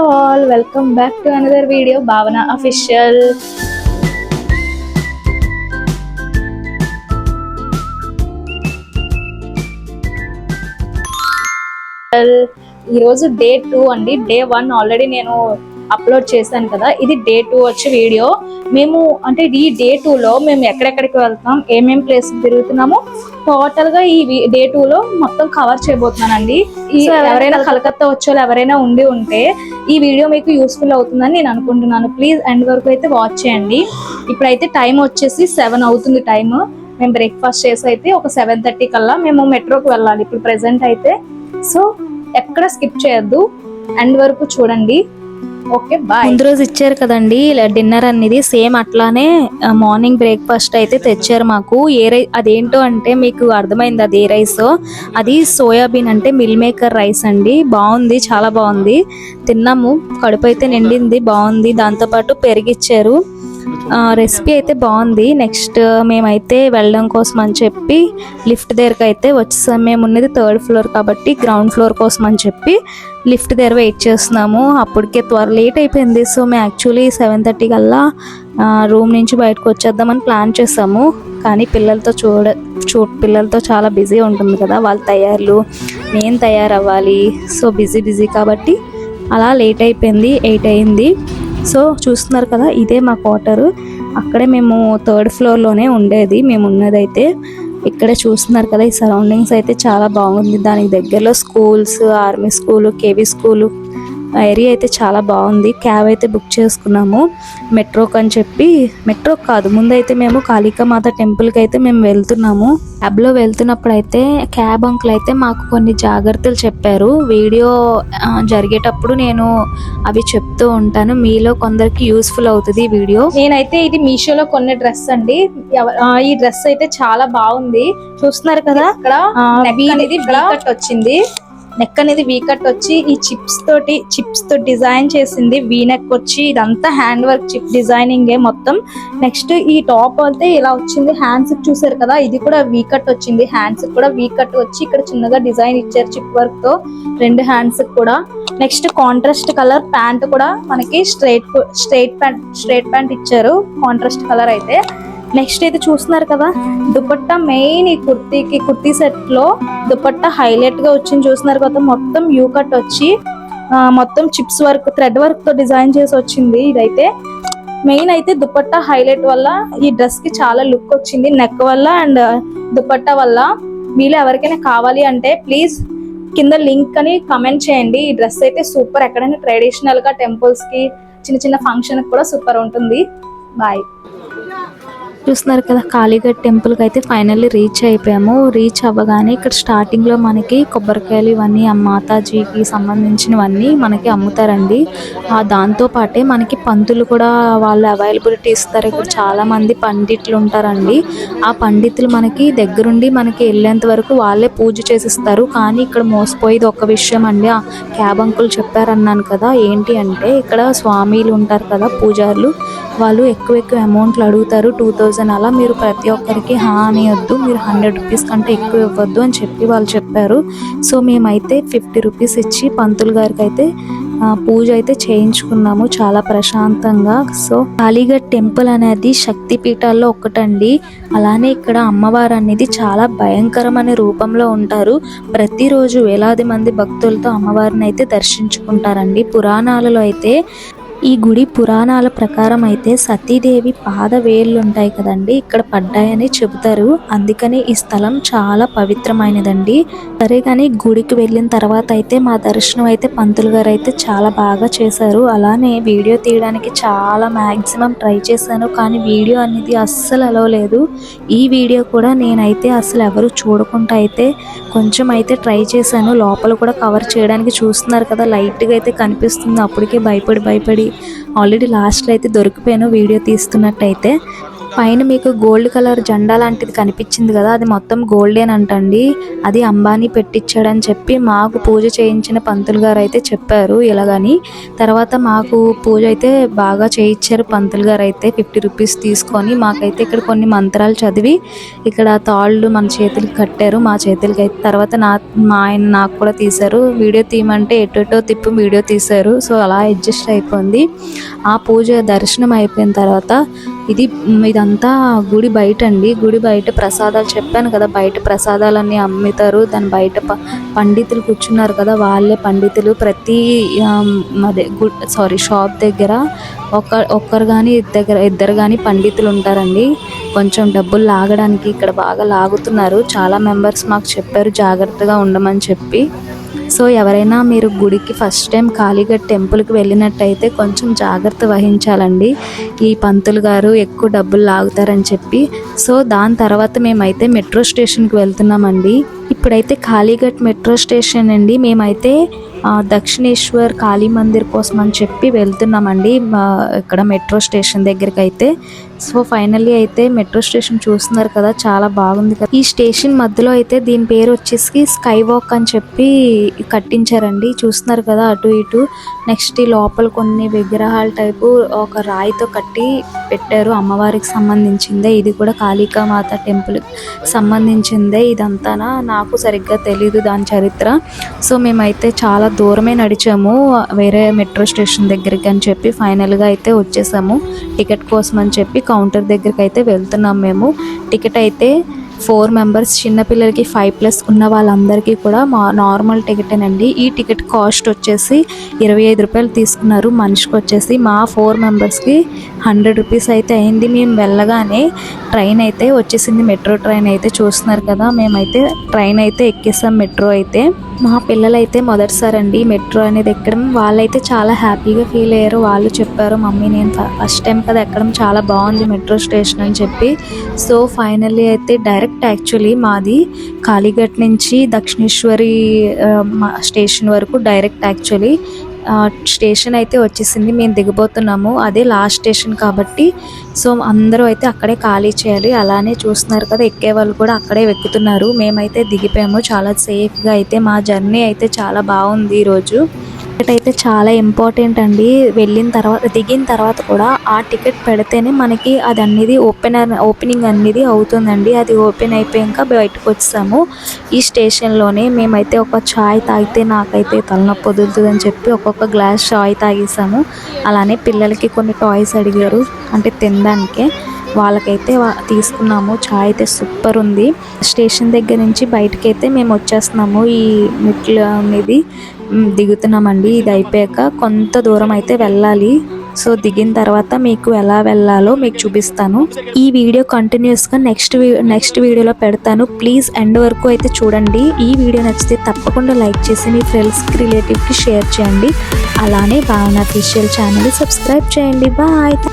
All welcome back to another video Bhavana official ఈరోజు day two అండి. Day one already నేను upload చేశాను కదా ఇది డే టూ వచ్చి వీడియో. మేము అంటే ఈ డే లో మేము ఎక్కడెక్కడికి వెళ్తాం ఏమేం ప్లేస్ తిరుగుతున్నాము టోటల్గా ఈ డే లో మొత్తం కవర్ చేయబోతున్నానండి. ఈ ఎవరైనా కలకత్తా వచ్చే ఎవరైనా ఉండి ఉంటే ఈ వీడియో మీకు యూస్ఫుల్ అవుతుందని నేను అనుకుంటున్నాను. ప్లీజ్ ఎండ్ వరకు అయితే వాచ్ చేయండి. ఇప్పుడైతే టైం వచ్చేసి సెవెన్ అవుతుంది టైం మేము బ్రేక్ఫాస్ట్ చేసి అయితే ఒక సెవెన్ థర్టీ కల్లా మేము మెట్రోకి వెళ్ళాలి. ఇప్పుడు ప్రెసెంట్ అయితే సో ఎక్కడ స్కిప్ చేయొద్దు. ఎండ్ వరకు చూడండి. ఓకే బాయ్ ముందు రోజు ఇచ్చారు కదండి ఇలా డిన్నర్ అనేది సేమ్ అట్లానే మార్నింగ్ బ్రేక్ఫాస్ట్ అయితే తెచ్చారు మాకు. ఏ రై అదేంటో అంటే మీకు అర్థమైంది అది ఏ రైస్? అది సోయాబీన్ అంటే మిల్ మేకర్ రైస్ అండి. బాగుంది చాలా బాగుంది. తిన్నాము కడుపు అయితే నిండింది బాగుంది. దాంతోపాటు పెరిగిచ్చారు. రెసిపీ అయితే బాగుంది. నెక్స్ట్ మేమైతే వెళ్ళడం కోసం అని చెప్పి లిఫ్ట్ దగ్గరకు అయితే వచ్చేసాం. మేము ఉన్నది థర్డ్ ఫ్లోర్ కాబట్టి గ్రౌండ్ ఫ్లోర్ కోసం అని చెప్పి లిఫ్ట్ దగ్గర వెయిట్ చేస్తున్నాము. అప్పటికే త్వర లేట్ అయిపోయింది. సో మేము యాక్చువల్లీ సెవెన్ థర్టీ కల్లా రూమ్ నుంచి బయటకు వచ్చేద్దామని ప్లాన్ చేసాము. కానీ పిల్లలతో చూడ చూ పిల్లలతో చాలా బిజీ ఉంటుంది కదా. వాళ్ళ తయారులు నేను తయారవ్వాలి. సో బిజీ బిజీ కాబట్టి అలా లేట్ అయిపోయింది. ఎయిట్ అయింది. సో చూస్తున్నారు కదా ఇదే మా క్వార్టర్ అక్కడే మేము థర్డ్ ఫ్లోర్లోనే ఉండేది మేము ఉన్నదైతే ఇక్కడే చూస్తున్నారు కదా ఈ సరౌండింగ్స్ అయితే చాలా బాగుంది. దానికి దగ్గరలో schools army school KV school area అయితే చాలా బాగుంది. క్యాబ్ అయితే బుక్ చేసుకున్నాము. మెట్రోకి అని చెప్పి. మెట్రో కాదు ముందైతే మేము కాళికామాత టెంపుల్కి అయితే మేము వెళ్తున్నాము. క్యాబ్లో వెళ్తున్నప్పుడు అయితే క్యాబ్ అంకుల్ అయితే మాకు కొన్ని జాగ్రత్తలు చెప్పారు. వీడియో జరిగేటప్పుడు నేను అవి చెప్తూ ఉంటాను. మీలో కొందరికి యూస్ఫుల్ అవుతుంది ఈ వీడియో. నేనైతే ఇది మీషోలో కొన్న డ్రెస్ అండి. ఈ డ్రెస్ అయితే చాలా బాగుంది. చూస్తున్నారు కదా? ఇక్కడ అనేది వచ్చింది. నెక్ అనేది వీ కట్ వచ్చి ఈ చిప్స్ తోటి చిప్స్తో డిజైన్ చేసింది వీ నెక్ వచ్చి ఇదంతా హ్యాండ్ వర్క్ చిప్ డిజైనింగ్ ఏ మొత్తం. నెక్స్ట్ ఈ టాప్ అయితే ఇలా వచ్చింది. హ్యాండ్స్ చూసారు కదా ఇది కూడా వీ కట్ వచ్చింది. హ్యాండ్స్ కూడా వీ కట్ వచ్చి ఇక్కడ చిన్నగా డిజైన్ ఇచ్చారు చిప్ వర్క్తో. రెండు హ్యాండ్స్ కూడా. నెక్స్ట్ కాంట్రాస్ట్ కలర్ ప్యాంట్ కూడా మనకి straight straight pant straight pant ఇచ్చారు. కాంట్రాస్ట్ కలర్ అయితే. నెక్స్ట్ అయితే చూస్తున్నారు కదా దుపట్టా మెయిన్ ఈ కుర్తీకి కుర్తీ సెట్లో దుపట్టా హైలైట్గా వచ్చింది. చూస్తున్నారు కదా మొత్తం యూ కట్ వచ్చి మొత్తం చిప్స్ వర్క్ థ్రెడ్ వర్క్తో డిజైన్ చేసి వచ్చింది ఇదైతే. మెయిన్ అయితే దుపట్టా హైలైట్ వల్ల ఈ డ్రెస్కి చాలా లుక్ వచ్చింది. నెక్ వల్ల అండ్ దుపట్టా వల్ల మీలో ఎవరికైనా కావాలి అంటే ప్లీజ్ కింద లింక్ అని కమెంట్ చేయండి. ఈ డ్రెస్ అయితే సూపర్. ఎక్కడైనా ట్రెడిషనల్గా టెంపుల్స్కి చిన్న చిన్న ఫంక్షన్ కూడా సూపర్ ఉంటుంది. బాయ్ చూస్తున్నారు కదా కాళీఘట్ టెంపుల్కి అయితే ఫైనల్లీ రీచ్ అయిపోయాము. రీచ్ అవ్వగానే ఇక్కడ స్టార్టింగ్లో మనకి కొబ్బరికాయలు ఇవన్నీ ఆ మాతాజీకి సంబంధించినవన్నీ మనకి అమ్ముతారండి. ఆ దాంతో పాటే మనకి పంతులు కూడా వాళ్ళు అవైలబిలిటీ ఇస్తారు. ఇక్కడ చాలామంది పండిట్లు ఉంటారండి. ఆ పండితులు మనకి దగ్గరుండి మనకి వెళ్ళేంత వరకు వాళ్ళే పూజ చేసిస్తారు. కానీ ఇక్కడ మోసపోయేది ఒక విషయం అండి. ఆ క్యాబ్ అంకుల్ చెప్పారన్నాను కదా ఏంటి అంటే ఇక్కడ స్వామీలు ఉంటారు కదా పూజారులు వాళ్ళు ఎక్కువ ఎక్కువ అమౌంట్లు అడుగుతారు టూ థౌజండ్ అలా మీరు ప్రతి ఒక్కరికి హా వద్దు మీరు హండ్రెడ్ రూపీస్ కంటే ఎక్కువ ఇవ్వద్దు అని చెప్పి వాళ్ళు చెప్పారు. సో మేమైతే ఫిఫ్టీ రూపీస్ ఇచ్చి పంతులు గారికి అయితే పూజ అయితే చేయించుకున్నాము చాలా ప్రశాంతంగా. సో అలీగఢ్ టెంపుల్ అనేది శక్తి పీఠాల్లో ఒకటండి అలానే ఇక్కడ అమ్మవారు అనేది చాలా భయంకరమైన రూపంలో ఉంటారు. ప్రతిరోజు వేలాది మంది భక్తులతో అమ్మవారిని అయితే దర్శించుకుంటారండి. పురాణాలలో అయితే ఈ గుడి పురాణాల ప్రకారం అయితే సతీదేవి పాద వేళ్ళు ఉంటాయి కదండి ఇక్కడ పడ్డాయని చెబుతారు. అందుకని ఈ స్థలం చాలా పవిత్రమైనదండి. సరే కానీ గుడికి వెళ్ళిన తర్వాత అయితే మా దర్శనం అయితే పంతులు గారు అయితే చాలా బాగా చేశారు. అలానే వీడియో తీయడానికి చాలా మ్యాక్సిమం ట్రై చేశాను కానీ వీడియో అనేది అస్సలు అలవలేదు ఈ వీడియో కూడా నేనైతే అసలు ఎవరు చూడకుండా అయితే కొంచెం అయితే ట్రై చేశాను. లోపల కూడా కవర్ చేయడానికి చూస్తున్నారు కదా లైట్గా అయితే కనిపిస్తుంది. అప్పటికే భయపడి భయపడి ఆల్రెడీ లాస్ట్లో అయితే దొరికిపోయాను వీడియో తీస్తున్నట్టయితే. పైన మీకు గోల్డ్ కలర్ జెండా లాంటిది కనిపించింది కదా అది మొత్తం గోల్డెన్ అంటండి అది అంబానీ పెట్టించాడని చెప్పి మాకు పూజ చేయించిన పంతులు గారు అయితే చెప్పారు ఇలాగని. తర్వాత మాకు పూజ అయితే బాగా చేయించారు పంతులు గారు అయితే ఫిఫ్టీ రూపీస్ తీసుకొని మాకైతే ఇక్కడ కొన్ని మంత్రాలు చదివి ఇక్కడ తాళ్ళు మన చేతులకి కట్టారు మా చేతులకి అయితే తర్వాత నా మా ఆయన నాకు కూడా తీశారు. వీడియో తీయమంటే ఎటు ఎటో తిప్పి వీడియో తీశారు. సో అలా అడ్జస్ట్ అయిపోయింది. ఆ పూజ దర్శనం అయిపోయిన తర్వాత ఇది ఇదంతా గుడి బయట అండి గుడి బయట ప్రసాదాలు చెప్పాను కదా బయట ప్రసాదాలన్నీ అమ్ముతారు. దాని బయట ప- పండితులు కూర్చున్నారు కదా వాళ్ళే పండితులు. ప్రతి అదే గుడ్ సారీ షాప్ దగ్గర ఒక ఒక్కరు కానీ దగ్గర ఇద్దరు కానీ పండితులు ఉంటారండి. కొంచెం డబ్బులు లాగడానికి ఇక్కడ బాగా లాగుతున్నారు. చాలా మెంబర్స్ మాకు చెప్పారు జాగ్రత్తగా ఉండమని చెప్పి. సో ఎవరైనా మీరు గుడికి ఫస్ట్ టైం ఖాళీగా టెంపుల్కి వెళ్ళినట్టయితే కొంచెం జాగ్రత్త వహించాలండి. ఈ పంతులు గారు ఎక్కువ డబ్బులు లాగుతారని చెప్పి. సో దాని తర్వాత మేమైతే మెట్రో స్టేషన్కి వెళ్తున్నామండి. ఇప్పుడైతే కాళీఘట్ మెట్రో స్టేషన్ అండి. మేమైతే దక్షిణేశ్వర్ కాళీ మందిర్ కోసం అని చెప్పి వెళ్తున్నామండి. ఇక్కడ మెట్రో స్టేషన్ దగ్గరికి అయితే సో ఫైనల్లీ అయితే మెట్రో స్టేషన్ చూస్తున్నారు కదా చాలా బాగుంది కదా. ఈ స్టేషన్ మధ్యలో అయితే దీని పేరు వచ్చేసి స్కై వాక్ అని చెప్పి కట్టించారండి. చూస్తున్నారు కదా అటు ఇటు. నెక్స్ట్ ఈ లోపల కొన్ని విగ్రహాల టైపు ఒక రాయితో కట్టి పెట్టారు అమ్మవారికి సంబంధించిందే. ఇది కూడా కాళికామాత టెంపుల్ సంబంధించిందే ఇదంతా నాకు సరిగ్గా తెలీదు దాని చరిత్ర. సో మేమైతే చాలా దూరమే నడిచాము వేరే మెట్రో స్టేషన్ దగ్గరికి అని చెప్పి ఫైనల్గా అయితే వచ్చేసాము. టికెట్ కోసం అని చెప్పి కౌంటర్ దగ్గరికి అయితే వెళ్తున్నాం మేము. టికెట్ అయితే ఫోర్ మెంబర్స్ చిన్నపిల్లలకి ఫైవ్ ప్లస్ ఉన్న వాళ్ళందరికీ కూడా మా నార్మల్ టికెటేనండి ఈ టికెట్ కాస్ట్ వచ్చేసి ఇరవై ఐదు రూపాయలు తీసుకున్నారు మనిషికి వచ్చేసి. మా ఫోర్ మెంబర్స్కి హండ్రెడ్ రూపీస్ అయితే అయింది. మేము వెళ్ళగానే ట్రైన్ అయితే వచ్చేసింది. మెట్రో ట్రైన్ అయితే చూస్తున్నారు కదా మేమైతే ట్రైన్ అయితే ఎక్కేసాం మెట్రో అయితే. మా పిల్లలైతే మొదటిసారి అండి మెట్రో అనేది ఎక్కడం. వాళ్ళైతే చాలా హ్యాపీగా ఫీల్ అయ్యారు. వాళ్ళు చెప్పారు మమ్మీ నేను ఫస్ట్ టైం కదా ఎక్కడం. చాలా బాగుంది మెట్రో స్టేషన్ అని చెప్పి. సో ఫైనల్లీ అయితే డైరెక్ట్ డైరెక్ట్ యాక్చువల్లీ మాది కాళీఘట్ నుంచి దక్షిణేశ్వరి మా- స్టేషన్ వరకు డైరెక్ట్ యాక్చువల్లీ స్టేషన్ అయితే వచ్చేసింది. మేము దిగబోతున్నాము. అదే లాస్ట్ స్టేషన్ కాబట్టి సో అందరూ అయితే అక్కడే ఖాళీ చేయాలి. అలానే చూస్తున్నారు కదా ఎక్కే వాళ్ళు కూడా అక్కడే ఎక్కుతున్నారు మేమైతే దిగిపోయాము. చాలా సేఫ్గా అయితే మా జర్నీ అయితే చాలా బాగుంది ఈరోజు. టికెట్ అయితే చాలా ఇంపార్టెంట్ అండి. వెళ్ళిన తర్వాత దిగిన తర్వాత కూడా ఆ టికెట్ పెడితేనే మనకి అది అనేది ఓపెన్ ఓపెనింగ్ అనేది అవుతుందండి. అది ఓపెన్ అయిపోయాక బయటకు వచ్చాము. ఈ స్టేషన్లోనే మేమైతే ఒక చాయ్ తాగితే నాకైతే తలనొప్పి వదులుతుందని చెప్పి ఒక్కొక్క గ్లాస్ చాయ్ తాగేసాము. అలానే పిల్లలకి కొన్ని టాయ్స్ అడిగారు అంటే తినడానికే. వాళ్ళకైతే వా- తీసుకున్నాము. చాయ్ అయితే సూపర్ ఉంది. స్టేషన్ దగ్గర నుంచి బయటకి అయితే మేము వచ్చేస్తున్నాము. ఈ మెట్ల అనేది దిగుతున్నామండి. ఇది అయిపోయాక కొంత దూరం అయితే వెళ్ళాలి. సో దిగిన తర్వాత మీకు ఎలా వెళ్ళాలో మీకు చూపిస్తాను. ఈ వీడియో కంటిన్యూస్గా నెక్స్ట్ నెక్స్ట్ వీడియోలో పెడతాను. ప్లీజ్ ఎండ్ వరకు అయితే చూడండి. ఈ వీడియో నచ్చితే తప్పకుండా లైక్ చేసి మీ ఫ్రెండ్స్కి రిలేటివ్కి షేర్ చేయండి. అలానే భావన అఫీషియల్ ఛానల్ సబ్స్క్రైబ్ చేయండి. బాయ్.